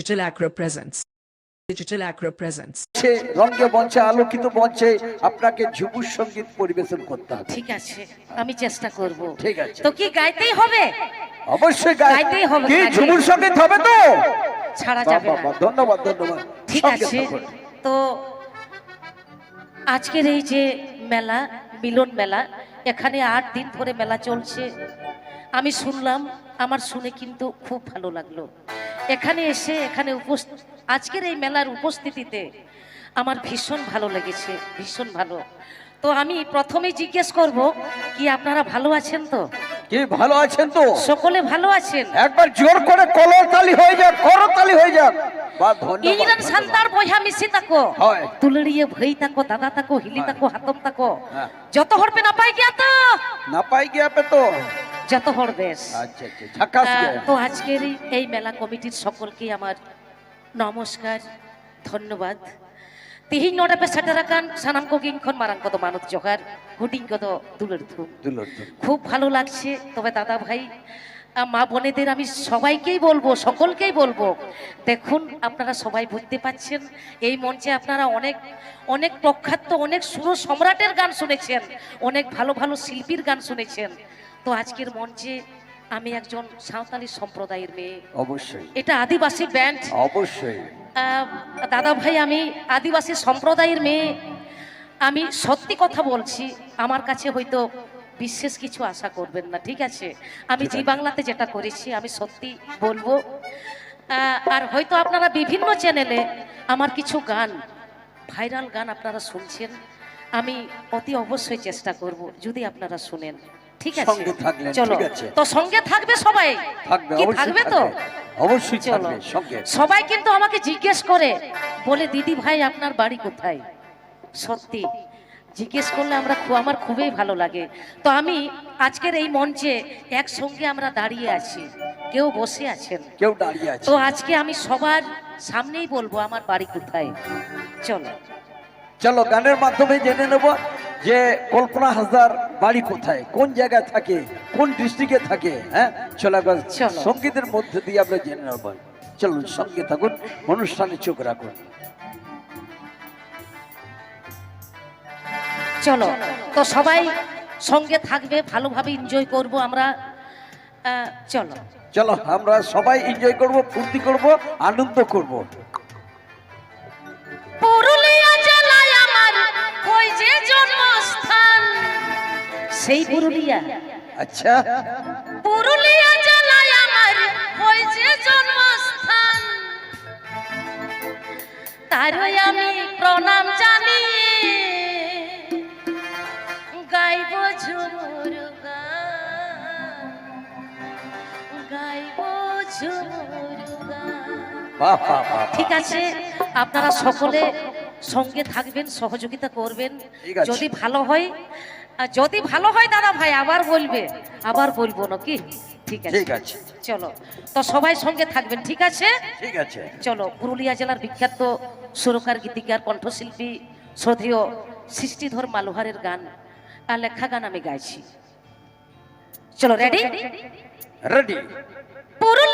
Digital Acro Presents. Digital Acro Presents. সে রঙ্গে মঞ্চে আলোকিত মঞ্চে আপনাকে ঝুমুর সংগীত পরিবেশন করতে হবে। ঠিক আছে আমি চেষ্টা করব। ঠিক আছে। তো কি গাইতেই হবে? অবশ্যই গাই- গাইতেই হবে, কি ঝুমুর সংগীত হবে তো? ছাড়া যাবে না। ধন্যবাদ ধন্যবাদ। ঠিক আছে। তো আজকের এই যে মেলা মিলন মেলা এখানে আট দিন ধরে মেলা চলছে। আমি শুনলাম আমার শুনে কিন্তু খুব ভালো লাগল। এখানে এসে এখানে উপস্থিত আজকের এই মেলার উপস্থিতিতে আমার ভীষণ ভালো লেগেছে ভীষণ ভালো। তো আমি প্রথমেই জিজ্ঞেস করব কি আপনারা ভালো আছেন তো? কি ভালো আছেন তো? সকলে ভালো আছেন? একবার জোর করে কলর তালি হয়ে যাক করতালি হয়ে যাক। সান্তার বইহা মিশি তাকো। তুলড়িয়ে ভই তাকো দাদা তাকো হিলি তাকো হাতম তাকো। হ্যাঁ। যত হরবে না পাই গিয়া তো। না পাই গিয়া পে তো। যত হরবেশ আচ্ছা আচ্ছা গিয়া। তো আজকের এই- মেলা কমিটির সকলকে আমার নমস্কার ধন্যবাদ। তিহিং নটা পে সাটারাকান সানাম কোকিং খন মারাং কত মানত জোগার হুডিং কত দুলের ধুম খুব ভালো লাগছে তবে দাদা ভাই মা বোনেদের আমি সবাইকেই বলব সকলকেই বলব দেখুন আপনারা সবাই বুঝতে পাচ্ছেন এই মঞ্চে আপনারা অনেক অনেক প্রখ্যাত অনেক সুর সম্রাটের গান শুনেছেন অনেক ভালো ভালো শিল্পীর গান শুনেছেন। তো আজকের মঞ্চে আমি একজন সাঁওতালি সম্প্রদায়ের মেয়ে। অবশ্যই। এটা আদিবাসী ব্যান্ড অবশ্যই। দাদা ভাই আমি আদিবাসী সম্প্রদায়ের মেয়ে। আমি সত্যি কথা বলছি আমার কাছে হয়তো বিশেষ কিছু আশা করবেন না ঠিক আছে? আমি জি বাংলাতে যেটা করেছি আমি সত্যি বলব। আর হয়তো আপনারা বিভিন্ন চ্যানেলে আমার কিছু গান ভাইরাল গান আপনারা শুনছেন। আমি অতি অবশ্যই চেষ্টা করব যদি আপনারা শুনেন। ঠিক আছে। সঙ্গে থাকলেন, চলো। ঠিক আছে। তো সঙ্গে থাকবে সবাই? থাকবে কি থাকবে তো? অবশ্যই চলো। থাকবে সঙ্গে। সবাই কিন্তু আমাকে জিজ্ঞেস করে বলে দিদি ভাই আপনার বাড়ি কোথায়? সত্যি জিজ্ঞেস করলে আমরা খু- আমার খুবই ভালো লাগে। তো আমি আজকের এই মঞ্চে একসঙ্গে আমরা দাঁড়িয়ে আছি। কেউ বসে আছেন? কেউ দাঁড়িয়ে আছে। তো আজকে আমি সবার সামনেই বলব আমার বাড়ি কোথায়? চলো। চলো গানের মাধ্যমে জেনে নেব। যে কল্পনা হাসদার বাড়ি কোথায়? কোন জায়গায় থাকে? কোন ডিস্ট্রিক্টে থাকে? হ্যাঁ? চলো একবার সঙ্গীতের মধ্যে দিয়ে আমরা জেনে নেব। চলুন সঙ্গে থাকুন অনুষ্ঠানে চোখ রাখুন। চলো। তো সবাই সঙ্গে থাকবে ভালোভাবে এনজয় করব আমরা। চলো। চলো আমরা সবাই এনজয় করব ফুর্তি করব আনন্দ করব। সেই পুরুলিয়া। আচ্ছা। পুরুলিয়া জেলায় আমার ওই যে জন্মস্থান। তারই আমি প্রণাম জানিয়ে গাইব ঝুমুর গান। গাইব ঝুমুর ঠিক আছে আপনারা সকলে সঙ্গে থাকবেন সহযোগিতা করবেন। যদি ভালো হয় যদি ভালো হয় দাদা ভাই আবার বলবে। আবার বলব নাকি? ঠিক আছে। ঠিক আছে। চলো। তো সবাই সঙ্গে থাকবেন ঠিক আছে? ঠিক আছে। চলো পুরুলিয়া জেলার বিখ্যাত সুরকার গীতিকার কণ্ঠশিল্পী শ্রদ্ধেয় সৃষ্টিধর মালোহারের গান আর লেখা গান আমি গাইছি। চলো রেডি রেডি পুরুলিয়া